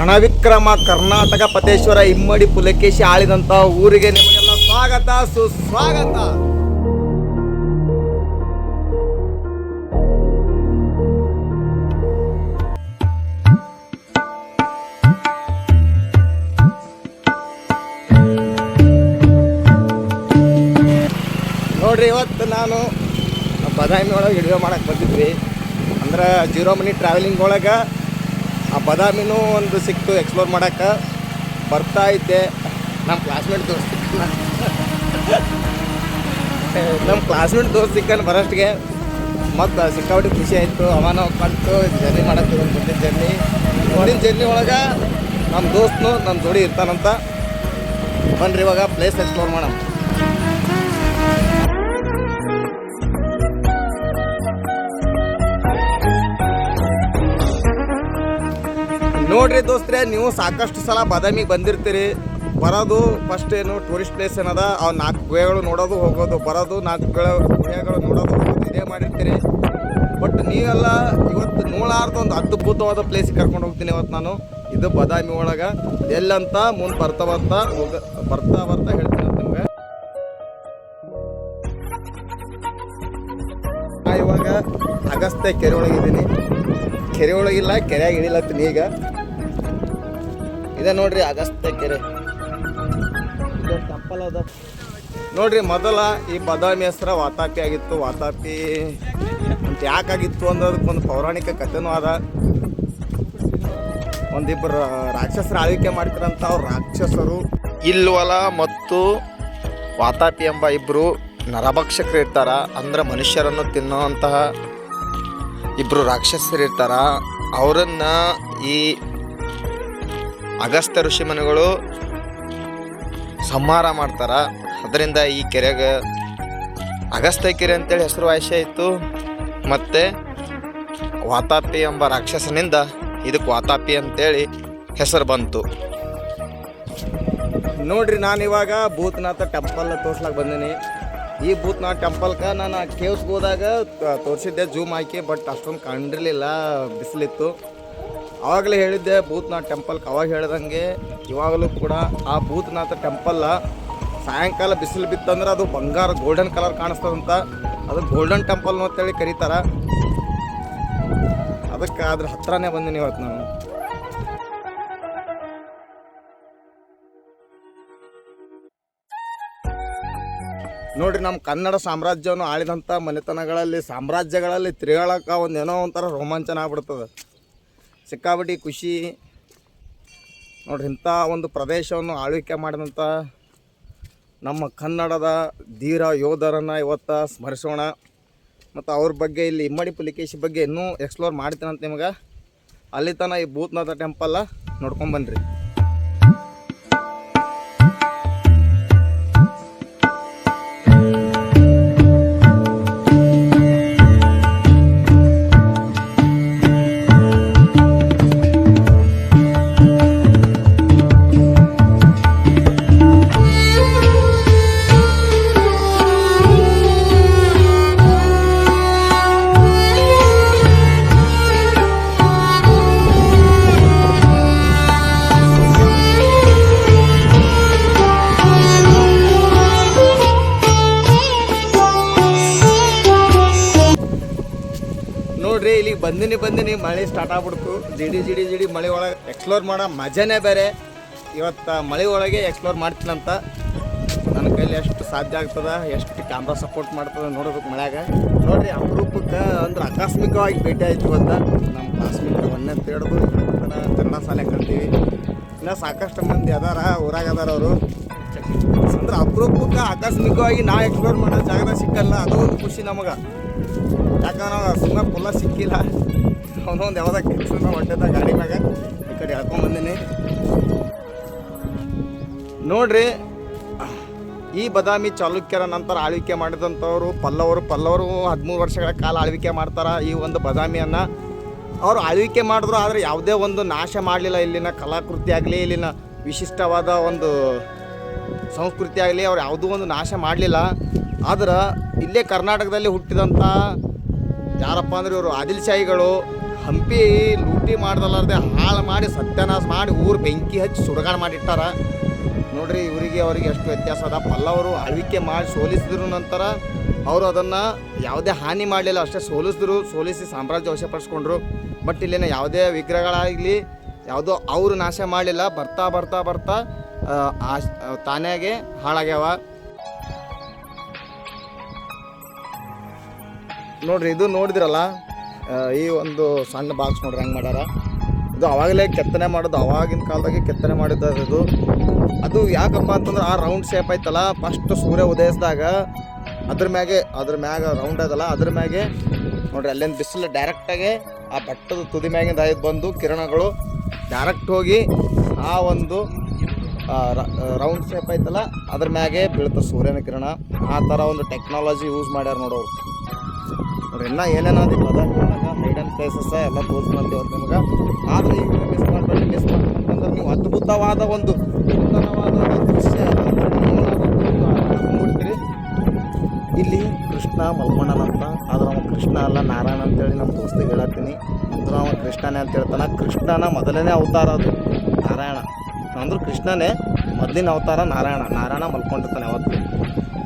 ರಣವಿಕ್ರಮ, ಕರ್ನಾಟಕ ಪತೇಶ್ವರ ಇಮ್ಮಡಿ, ಪುಲಕೇಶಿ ಆಳಿದಂತ ಊರಿಗೆ ನಿಮಗೆಲ್ಲ ಸ್ವಾಗತ, ಸುಸ್ವಾಗತ. ನೋಡ್ರಿ, ಇವತ್ತು ನಾನು ಬದಾಮಿ ಒಳಗೆ ವಿಡಿಯೋ ಮಾಡಕ್ಕೆ ಬಂದಿದ್ವಿ. ಅಂದ್ರೆ ಜೀರೋ ಮನಿ ಟ್ರಾವೆಲಿಂಗ್ ಒಳಗೆ ಆ ಬದಾಮಿನೂ ಒಂದು ಸಿಕ್ತು ಎಕ್ಸ್ಪ್ಲೋರ್ ಮಾಡೋಕ್ಕೆ. ಬರ್ತಾ ಇದ್ದೆ. ನಮ್ಮ ಕ್ಲಾಸ್ಮೇಟ್ ದೋಸ್ತ ನಮ್ಮ ಕ್ಲಾಸ್ಮೇಟ್ ದೋಸ್ತ ಸಿಕ್ಕನ್ ಬರೋಷ್ಟಿಗೆ. ಮತ್ತು ಸಿಕ್ಕಾಪಟ್ಟೆ ಖುಷಿ ಆಯಿತು. ಅವನ ಕಲ್ತು ಜರ್ನಿ ಮಾಡಕ್ಕೆ ಒಂದು ಮುಂದಿನ ಜರ್ನಿ ಮುಂದಿನ ಜರ್ನಿ ಒಳಗೆ ನಮ್ಮ ದೋಸ್ತನು ನನ್ನ ಜೋಡಿ ಇರ್ತಾನಂತ. ಬನ್ರಿ ಇವಾಗ ಪ್ಲೇಸ್ ಎಕ್ಸ್ಪ್ಲೋರ್ ಮಾಡೋಣ. ನೋಡ್ರಿ ದೋಸ್ತ್ರೆ, ನೀವು ಸಾಕಷ್ಟು ಸಲ ಬಾದಾಮಿಗೆ ಬಂದಿರ್ತೀರಿ. ಬರೋದು ಫಸ್ಟ್ ಏನು ಟೂರಿಸ್ಟ್ ಪ್ಲೇಸ್ ಏನದ? ಅವು ನಾಲ್ಕು ಗುಹೆಗಳು ನೋಡೋದು ಹೋಗೋದು, ಬರೋದು ನಾಲ್ಕು ಗುಹೆ- ಗುಹೆಗಳು ನೋಡೋದು ಹೋಗೋದು ಇದೇ ಮಾಡಿರ್ತೀರಿ. ಬಟ್ ನೀವೆಲ್ಲ ಇವತ್ತು ನೋಡಾರ್ದ ಒಂದು ಅದ್ಭುತವಾದ ಪ್ಲೇಸಿಗೆ ಕರ್ಕೊಂಡು ಹೋಗ್ತೀನಿ ಇವತ್ತು ನಾನು. ಇದು ಬಾದಾಮಿ ಒಳಗೆ. ಎಲ್ಲಂತ ಮುಂದೆ ಬರ್ತಾ ಬರ್ತಾ ಹೋಗ ಬರ್ತಾ ಬರ್ತಾ ಹೇಳ್ತೀನಿ ನಿಮ್ಗೆ. ನಾ ಇವಾಗ ಅಗಸ್ತ್ಯ ಕೆರೆ ಒಳಗಿದ್ದೀನಿ. ಕೆರೆ ಒಳಗಿಲ್ಲ, ಕೆರೆಯಾಗಿ ಇಳಿಲತ್ತೀನಿ ಈಗ. ಇದೆ ನೋಡ್ರಿ ಅಗಸ್ತ್ಯ ಕೆರೆ. ನೋಡ್ರಿ ಮೊದಲ ಈ ಬದಾಮಿ ಹೆಸರ ವಾತಾಪಿ ಆಗಿತ್ತು. ವಾತಾಪಿ ಅಂತ ಯಾಕಾಗಿತ್ತು ಅನ್ನೋದಕ್ಕೊಂದು ಪೌರಾಣಿಕ ಕಥೆನೂ ಅದ. ಒಂದಿಬ್ಬರು ರಾಕ್ಷಸರ ಆಳ್ವಿಕೆ ಮಾಡ್ತಿರಂತ ಅವ್ರು ರಾಕ್ಷಸರು. ಇಲ್ವಲ ಮತ್ತು ವಾತಾಪಿ ಎಂಬ ಇಬ್ಬರು ನರಭಕ್ಷಕರು ಇರ್ತಾರ. ಅಂದ್ರೆ ಮನುಷ್ಯರನ್ನು ತಿನ್ನುವಂತಹ ಇಬ್ಬರು ರಾಕ್ಷಸರು ಇರ್ತಾರ. ಅವರನ್ನು ಈ ಅಗಸ್ತ್ಯ ಋಷಿಮುನಿಗಳು ಸಂಹಾರ ಮಾಡ್ತಾರ. ಅದರಿಂದ ಈ ಕೆರೆಗೆ ಅಗಸ್ತ್ಯ ಕೆರೆ ಅಂತೇಳಿ ಹೆಸರು ವಾಯ್ಸೆ ಇತ್ತು. ಮತ್ತು ವಾತಾಪಿ ಎಂಬ ರಾಕ್ಷಸನಿಂದ ಇದಕ್ಕೆ ವಾತಾಪಿ ಅಂತೇಳಿ ಹೆಸರು ಬಂತು. ನೋಡ್ರಿ, ನಾನು ಇವಾಗ ಭೂತನಾಥ ಟೆಂಪಲ್ ತೋರ್ಸ್ಲಾಕ್ ಬಂದೀನಿ. ಈ ಭೂತನಾಥ ಟೆಂಪಲ್ಗೆ ನಾನು ಕೇವ್ಸ್ಗೆ ಹೋದಾಗ ತೋರಿಸಿದ್ದೆ ಜೂಮ್ ಹಾಕಿ ಬಟ್ ಅಷ್ಟೊಂದು ಕಂಡಿರಲಿಲ್ಲ, ಬಿಸಿಲಿತ್ತು. ಆವಾಗಲೇ ಹೇಳಿದ್ದೆ ಭೂತನಾಥ ಟೆಂಪಲ್ಗೆ ಅವಾಗ ಹೇಳ್ದಂಗೆ, ಇವಾಗಲೂ ಕೂಡ ಆ ಭೂತನಾಥ ಟೆಂಪಲ್ ಸಾಯಂಕಾಲ ಬಿಸಿಲು ಬಿತ್ತಂದ್ರೆ ಅದು ಬಂಗಾರ ಗೋಲ್ಡನ್ ಕಲರ್ ಕಾಣಿಸ್ತದಂತ, ಅದು ಗೋಲ್ಡನ್ ಟೆಂಪಲ್ ಅಂತೇಳಿ ಕರೀತಾರ. ಅದಕ್ಕೆ ಅದ್ರ ಹತ್ರನೇ ಬಂದೀನಿ ಇವತ್ತು ನಾನು. ನೋಡ್ರಿ ನಮ್ಮ ಕನ್ನಡ ಸಾಮ್ರಾಜ್ಯವನ್ನು ಆಳಿದಂಥ ಮನೆತನಗಳಲ್ಲಿ, ಸಾಮ್ರಾಜ್ಯಗಳಲ್ಲಿ ತಿರುಗಾಳಕ್ಕೆ ಒಂದು ಏನೋ ಒಂಥರ ರೋಮಾಂಚನ ಆಗ್ಬಿಡ್ತದೆ. ಸಿಕ್ಕಾಪಟ್ಟಿ ಖುಷಿ. ನೋಡ್ರಿ ಇಂಥ ಒಂದು ಪ್ರದೇಶವನ್ನು ಆಳ್ವಿಕೆ ಮಾಡಿದಂಥ ನಮ್ಮ ಕನ್ನಡದ ಧೀರ ಯೋಧರನ್ನು ಇವತ್ತು ಸ್ಮರಿಸೋಣ. ಮತ್ತು ಅವ್ರ ಬಗ್ಗೆ ಇಲ್ಲಿ ಇಮ್ಮಡಿ ಪುಲಿಕೇಶಿ ಬಗ್ಗೆ ಇನ್ನೂ ಎಕ್ಸ್ಪ್ಲೋರ್ ಮಾಡ್ತೀನಂತ ನಿಮ್ಗೆ. ಅಲ್ಲಿ ತನಕ ಈ ಭೂತನಾಥ ಟೆಂಪಲ್ಲ ನೋಡ್ಕೊಂಬನ್ರಿ ಮಳೆ ಸ್ಟಾರ್ಟ್ ಆಗ್ಬಿಡ್ತು. ಜಿಡಿ ಜಿಡಿ ಜಿಡಿ ಮಳೆ ಒಳಗೆ ಎಕ್ಸ್ಪ್ಲೋರ್ ಮಾಡೋ ಮಜಾನೇ ಬೇರೆ. ಇವತ್ತು ಮಳೆ ಒಳಗೆ ಎಕ್ಸ್ಪ್ಲೋರ್ ಮಾಡ್ತೀನಂತ ನನ್ನ ಕೈಲಿ ಎಷ್ಟು ಸಾಧ್ಯ ಆಗ್ತದೆ, ಎಷ್ಟು ಕ್ಯಾಮ್ರಾ ಸಪೋರ್ಟ್ ಮಾಡ್ತದೆ ನೋಡೋದಕ್ಕೆ ಮಳೆಯಾಗ ನೋಡ್ರಿ, ಅಪರೂಪಕ್ಕೆ ಅಂದ್ರೆ ಆಕಸ್ಮಿಕವಾಗಿ ಭೇಟಿ ಆಯಿತು ಅಂತ ನಮ್ಮ ಕ್ಲಾಸ್ಮೇಟ್ ಒಂದನೇ ತೇಡ್ದು ಕನ್ನಡ ಸಾಲೆ ಕಲ್ತೀವಿ. ಇನ್ನು ಸಾಕಷ್ಟು ಮಂದಿ ಅದಾರ, ಊರಾಗ ಅದಾರ ಅವರು. ಅಂದ್ರೆ ಅಪರೂಪಕ್ಕೆ ಆಕಸ್ಮಿಕವಾಗಿ ನಾ ಎಕ್ಸ್ಪ್ಲೋರ್ ಮಾಡೋ ಜಾಗದಾಗ ಸಿಕ್ಕಲ್ಲ, ಅದು ಒಂದು ಖುಷಿ ನಮಗೆ. ಯಾಕಂದ್ರೆ ನಾವು ಸುಮ್ಮನೆ ಪುಲ್ಲ ಸಿಕ್ಕಿಲ್ಲ. ಅವನೊಂದು ಯಾವ್ದ ಕೆಲಸ ಹೊಟ್ಟೆದ ಗಾಡಿ ಮ್ಯಾಗ. ಈ ಕಡೆ ಹೇಳ್ಕೊಂಬಂದಿನಿ ಬಂದೀನಿ. ನೋಡ್ರಿ, ಈ ಬದಾಮಿ ಚಾಲುಕ್ಯರ ನಂತರ ಆಳ್ವಿಕೆ ಮಾಡಿದಂಥವ್ರು ಪಲ್ಲವರು ಪಲ್ಲವರು ಹದಿಮೂರು ವರ್ಷಗಳ ಕಾಲ ಆಳ್ವಿಕೆ ಮಾಡ್ತಾರೆ ಈ ಒಂದು ಬದಾಮಿಯನ್ನು. ಅವರು ಆಳ್ವಿಕೆ ಮಾಡಿದ್ರು, ಆದರೆ ಯಾವುದೇ ಒಂದು ನಾಶ ಮಾಡಲಿಲ್ಲ ಇಲ್ಲಿನ ಕಲಾಕೃತಿ ಆಗಲಿ, ಇಲ್ಲಿನ ವಿಶಿಷ್ಟವಾದ ಒಂದು ಸಂಸ್ಕೃತಿ ಆಗಲಿ, ಅವ್ರು ಯಾವುದೂ ಒಂದು ನಾಶ ಮಾಡಲಿಲ್ಲ. ಆದ್ರೆ ಇಲ್ಲೇ ಕರ್ನಾಟಕದಲ್ಲಿ ಹುಟ್ಟಿದಂಥ ಯಾರಪ್ಪ ಅಂದ್ರೆ ಇವರು ಆದಿಲ್ ಶಾಹಿಗಳು ಹಂಪಿ ಲೂಟಿ ಮಾಡ್ದಲ್ಲಾರ್ದೆ ಹಾಳು ಮಾಡಿ ಸತ್ಯನಾಶ ಮಾಡಿ ಊರು ಬೆಂಕಿ ಹಚ್ಚಿ ಸುಡಗಾಡ ಮಾಡಿಟ್ಟಾರ. ನೋಡ್ರಿ ಇವರಿಗೆ ಅವರಿಗೆ ಎಷ್ಟು ವ್ಯತ್ಯಾಸ ಅದ. ಪಲ್ಲವರು ಆಳ್ವಿಕೆ ಮಾಡಿ ಸೋಲಿಸಿದ್ರು ನಂತರ ಅವರು ಅದನ್ನು ಯಾವುದೇ ಹಾನಿ ಮಾಡಲಿಲ್ಲ, ಅಷ್ಟೇ ಸೋಲಿಸಿದ್ರು, ಸೋಲಿಸಿ ಸಾಮ್ರಾಜ್ಯ ವಶಪಡಿಸ್ಕೊಂಡ್ರು. ಬಟ್ ಇಲ್ಲಿನ ಯಾವುದೇ ವಿಗ್ರಹಗಳಾಗಲಿ, ಯಾವುದೋ ಅವರು ನಾಶ ಮಾಡಲಿಲ್ಲ, ಬರ್ತಾ ಬರ್ತಾ ಬರ್ತಾ ಆಶ್- ತಾನಾಗೆ ಹಾಳಾಗ್ಯಾವ. ನೋಡ್ರಿ ಇದು ನೋಡಿದ್ರಲ್ಲ ಈ ಒಂದು ಸಣ್ಣ ಬಾಕ್ಸ್ ನೋಡ್ರಿ ಹಂಗೆ ಮಾಡ್ಯಾರ. ಇದು ಅವಾಗಲೇ ಕೆತ್ತನೆ ಮಾಡೋದು, ಅವಾಗಿನ ಕಾಲದಾಗೆ ಕೆತ್ತನೆ ಮಾಡಿದ್ದಾರೆ ಇದು. ಅದು ಯಾಕಪ್ಪ ಅಂತಂದ್ರೆ ಆ ರೌಂಡ್ ಶೇಪ್ ಐತಲ್ಲ ಫಸ್ಟ್ ಸೂರ್ಯ ಉದಯಿಸಿದಾಗ ಅದ್ರ ಮ್ಯಾಗೆ, ಅದ್ರ ಮ್ಯಾಗ ರೌಂಡ್ ಅದಲ್ಲ, ಅದ್ರ ಮ್ಯಾಗೆ ನೋಡ್ರಿ ಅಲ್ಲಿಂದ ಬಿಸಿಲು ಡೈರೆಕ್ಟಾಗಿ ಆ ಬೆಟ್ಟದ ತುದಿ ಮ್ಯಾಗಿಂದ ಆಯ್ತು ಬಂದು ಕಿರಣಗಳು ಡೈರೆಕ್ಟ್ ಹೋಗಿ ಆ ಒಂದು ರೌಂಡ್ ಶೇಪ್ ಐತಲ್ಲ ಅದ್ರ ಮ್ಯಾಗೆ ಬೀಳ್ತದೆ ಸೂರ್ಯನ ಕಿರಣ. ಆ ಥರ ಒಂದು ಟೆಕ್ನಾಲಜಿ ಯೂಸ್ ಮಾಡ್ಯಾರ ನೋಡೋರು ನೋಡ್ರಿ ಇನ್ನೂ ಏನೇನಾದ್ರು ಪದಾರ್ಥಗಳಾಗ ಹೈಡನ್ ಪ್ಲೇಸಸ್ ಎಲ್ಲ ತೋರಿಸ್ಕೊಂತೀವಿ ಇವತ್ತು ನಿಮ್ಗೆ. ಈ ಈಗ ಮಿಸ್ ಮಾಡಬೇಡಿ ಮಿಸ್ ನೀವು ಅದ್ಭುತವಾದ ಒಂದು ಉತ್ತಮವಾದ ದೃಶ್ಯ ನೋಡ್ತೀರಿ. ಇಲ್ಲಿ ಕೃಷ್ಣ ಮಲ್ಕೊಂಡನಂತ ಆದ್ರೆ ಅವ ಕೃಷ್ಣ ಅಲ್ಲ, ನಾರಾಯಣ ಅಂತೇಳಿ ನಮ್ಮ ದೋಸ್ತಿಗೆ ಹೇಳತ್ತೀನಿ. ಅಂದ್ರೆ ಅವ ಕೃಷ್ಣನೇ ಅಂತ ಹೇಳ್ತಾನೆ. ಕೃಷ್ಣನ ಮೊದಲನೇ ಅವತಾರ ಅದು, ನಾರಾಯಣ. ಅಂದ್ರೆ ಕೃಷ್ಣನೇ ಮೊದಲಿನ ಅವತಾರ ನಾರಾಯಣ. ನಾರಾಯಣ ಮಲ್ಕೊಂಡಿರ್ತಾನೆ ಅವತ್ತು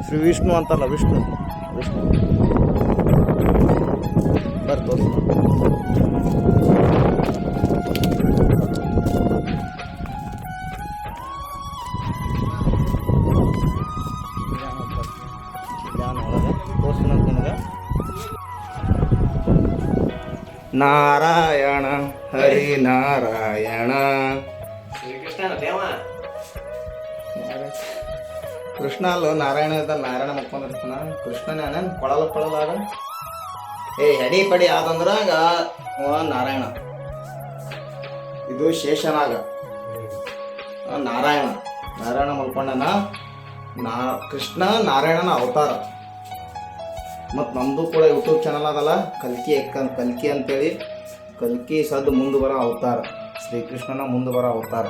ಶ್ರೀ ವಿಷ್ಣು ಅಂತಲ್ಲ ವಿಷ್ಣು. ನಾರಾಯಣ, ಹರಿ ನಾರಾಯಣ. ಕೃಷ್ಣ ಅಲ್ಲ, ನಾರಾಯಣ ಇದ್ದ ನಾರಾಯಣ ಮಕ್ಕೊಂಡಿರ್ತಾನ ಕೃಷ್ಣನೇ ಕೊಳಲ ಕೊಳಲಾಗ ಏ ಎಡಿ ಪಡಿ ಆದಂದ್ರಾಗ ನಾರಾಯಣ. ಇದು ಶೇಷನಾಗ. ನಾರಾಯಣ. ನಾರಾಯಣ ಮಲ್ಕೊಂಡನ, ನಾ, ಕೃಷ್ಣ ನಾರಾಯಣನ ಅವತಾರ. ಮತ್ತು ನಮ್ಮದು ಕೂಡ ಯೂಟ್ಯೂಬ್ ಚಾನಲ್ ಅದಲ್ಲ, ಕಲ್ಕಿ ಎಕ್ಕ ಕಲ್ಕಿ ಅಂತೇಳಿ. ಕಲ್ಕಿ ಸದ್ದು ಮುಂದೆ ಬರೋ ಅವತಾರ, ಶ್ರೀಕೃಷ್ಣನ ಮುಂದೆ ಬರೋ ಅವತಾರ.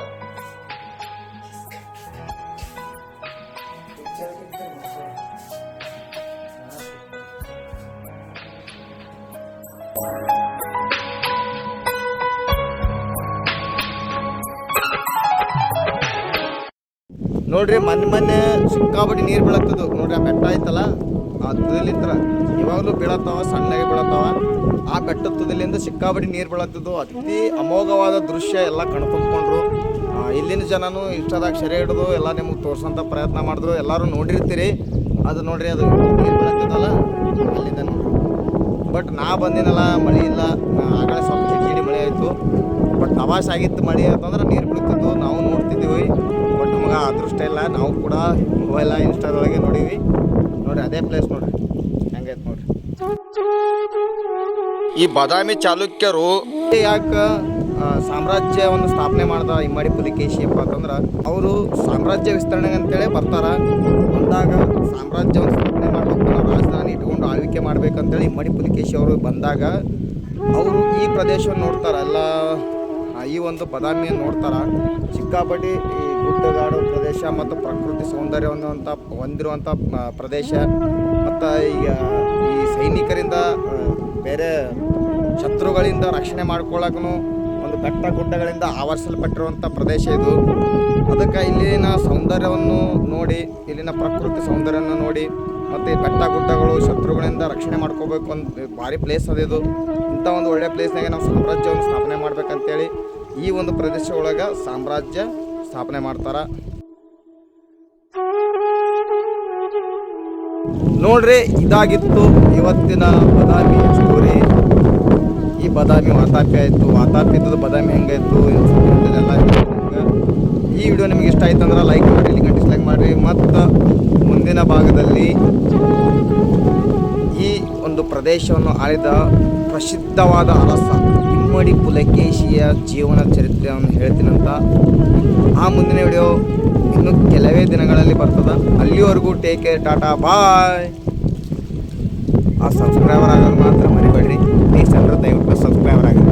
ನೋಡ್ರಿ ಮೊನ್ನೆ ಮೊನ್ನೆ ಸಿಕ್ಕಾಬಿಟ್ಟು ನೀರು ಬೀಳತ್ತದು ನೋಡ್ರಿ ಆ ಬೆಟ್ಟ ಐತಲ್ಲ? ಆ ಇವಾಗಲೂ ಬೀಳತ್ತಾವ, ಸಣ್ಣಗೆ ಬೀಳತ್ತಾವ. ಆ ಬೆಟ್ಟದ ತುದಿಲಿಂದ ಸಿಕ್ಕಾಪಟ್ಟಿ ನೀರು ಬೀಳತ್ತಿದ್ದು, ಅತಿ ಅಮೋಘವಾದ ದೃಶ್ಯ ಎಲ್ಲ ಕಣ್ತುಂಬಿಕೊಂಡ್ರು. ಇಲ್ಲಿನ ಜನನು ಇಷ್ಟದಾಗ ಸೆರೆ ಹಿಡಿದು ಎಲ್ಲ ನಿಮಗೆ ತೋರ್ಸೋಂಥ ಪ್ರಯತ್ನ ಮಾಡಿದ್ರು. ಎಲ್ಲರೂ ನೋಡಿರ್ತೀರಿ. ಅದು ನೋಡ್ರಿ, ಅದು ನೀರು ಬೀಳತ್ತದಲ್ಲ ಅಲ್ಲಿಂದ ಬಟ್ ನಾ ಬಂದಿನಲ್ಲ, ಮಳೆ ಇಲ್ಲ. ಆಗಲೇ ಸ್ವಲ್ಪ ಚಿಡಿ ಮಳೆ ಆಯಿತು. ಬಟ್ ನವಾಸ ಆಗಿತ್ತು ಮಳೆ, ಅಂತಂದ್ರೆ ನೀರು ಬೀಳ್ತಿದ್ದು ನಾವು ನೋಡ್ತಿದ್ದೀವಿ. ಬಟ್ ನಮಗೆ ಅದೃಷ್ಟ ಇಲ್ಲ. ನಾವು ಕೂಡ ಮೊಬೈಲ, ಇನ್ಸ್ಟಾದೊಳಗೆ ನೋಡೀವಿ. ಅದೇ ಪ್ಲೇಸ್ ನೋಡ್ರಿ. ಹೆಂಗೈತೆ ನೋಡ್ರಿ. ಈ ಬಾದಾಮಿ ಚಾಲುಕ್ಯರು ಯಾಕೆ ಸಾಮ್ರಾಜ್ಯವನ್ನು ಸ್ಥಾಪನೆ ಮಾಡ್ದ ಇಮ್ಮಡಿ ಪುಲಿಕೇಶಿ ಅಪ್ಪ ಅಂತಂದ್ರೆ ಅವರು ಸಾಮ್ರಾಜ್ಯ ವಿಸ್ತರಣೆ ಅಂತೇಳಿ ಬರ್ತಾರ. ಬಂದಾಗ ಸಾಮ್ರಾಜ್ಯವನ್ನು ಸ್ಥಾಪನೆ ಮಾಡಬೇಕು ನಾವು ರಾಜಧಾನಿ ಇಟ್ಕೊಂಡು ಆಳ್ವಿಕೆ ಮಾಡ್ಬೇಕಂತೇಳಿ ಇಮ್ಮಡಿ ಪುಲಿಕೇಶಿ ಅವರು ಬಂದಾಗ ಅವರು ಈ ಪ್ರದೇಶವನ್ನು ನೋಡ್ತಾರ ಎಲ್ಲ ಈ ಒಂದು ಬಾದಾಮಿಯನ್ನು ನೋಡ್ತಾರೆ? ಚಿಕ್ಕಾಪಟ್ಟಿ ಈ ಗುಡ್ಡಗಾಡು ಪ್ರದೇಶ ಮತ್ತು ಪ್ರಕೃತಿ ಸೌಂದರ್ಯವನ್ನು ಅಂತ ಹೊಂದಿರುವಂಥ ಪ್ರದೇಶ. ಮತ್ತು ಈಗ ಈ ಸೈನಿಕರಿಂದ ಬೇರೆ ಶತ್ರುಗಳಿಂದ ರಕ್ಷಣೆ ಮಾಡ್ಕೊಳ್ಳೋಕ್ಕೂ ಒಂದು ಬೆಟ್ಟ ಗುಡ್ಡಗಳಿಂದ ಆವರಿಸಲ್ಪಟ್ಟಿರುವಂಥ ಪ್ರದೇಶ ಇದು. ಅದಕ್ಕೆ ಇಲ್ಲಿನ ಸೌಂದರ್ಯವನ್ನು ನೋಡಿ, ಇಲ್ಲಿನ ಪ್ರಕೃತಿ ಸೌಂದರ್ಯವನ್ನು ನೋಡಿ, ಮತ್ತು ಬೆಟ್ಟ ಗುಡ್ಡಗಳು ಶತ್ರುಗಳಿಂದ ರಕ್ಷಣೆ ಮಾಡ್ಕೋಬೇಕು ಅಂತ ಭಾರಿ ಪ್ಲೇಸ್ ಅದಿದು ಇಂಥ ಒಂದು ಒಳ್ಳೆಯ ಪ್ಲೇಸ್ನಾಗೆ ನಾವು ಸಾಮ್ರಾಜ್ಯವನ್ನು ಸ್ಥಾಪನೆ ಮಾಡ್ಬೇಕಂತೇಳಿ ಈ ಒಂದು ಪ್ರದೇಶ ಒಳಗೆ ಸಾಮ್ರಾಜ್ಯ ಸ್ಥಾಪನೆ ಮಾಡ್ತಾರೆ. ನೋಡ್ರಿ, ಇದಾಗಿತ್ತು ಇವತ್ತಿನ ಬದಾಮಿ ಸ್ಟೋರಿ ಈ ಬದಾಮಿ ವಾತಾಪಿ ಆಯಿತು, ವಾತಾಪಿ ಇದ್ದದ್ದು ಬದಾಮಿ ಹೆಂಗಾಯ್ತು ಈ ವಿಡಿಯೋ ನಿಮ್ಗೆ ಇಷ್ಟ ಆಯ್ತು ಅಂದ್ರೆ ಲೈಕ್ ಮಾಡಿ ಡಿಸ್ಲೈಕ್ ಮಾಡಿರಿ. ಮತ್ತು ಮುಂದಿನ ಭಾಗದಲ್ಲಿ ಈ ಒಂದು ಪ್ರದೇಶವನ್ನು ಆಳಿದ ಪ್ರಸಿದ್ಧವಾದ ಅರಸ. ಮಾಡಿ ಪುಲಕೇಶಿಯ ಜೀವನ ಚರಿತ್ರೆಯನ್ನು ಹೇಳ್ತೀನಂತ ಆ ಮುಂದಿನ ವಿಡಿಯೋ ಇನ್ನು ಕೆಲವೇ ದಿನಗಳಲ್ಲಿ ಬರ್ತದ. ಅಲ್ಲಿವರೆಗೂ ಟೇಕ್ ಕೇರ್ ಟಾಟಾ ಬಾಯ್ ಆ ಸಬ್ಸ್ಕ್ರೈಬರ್ ಆಗಲು ಮಾತ್ರ ಮರಿಬೇಡ್ರಿ. ಪ್ಲೀಸ್ ಅಂದ್ರೆ ದಯವಿಟ್ಟು ಸಬ್ಸ್ಕ್ರೈಬರ್ ಆಗಿ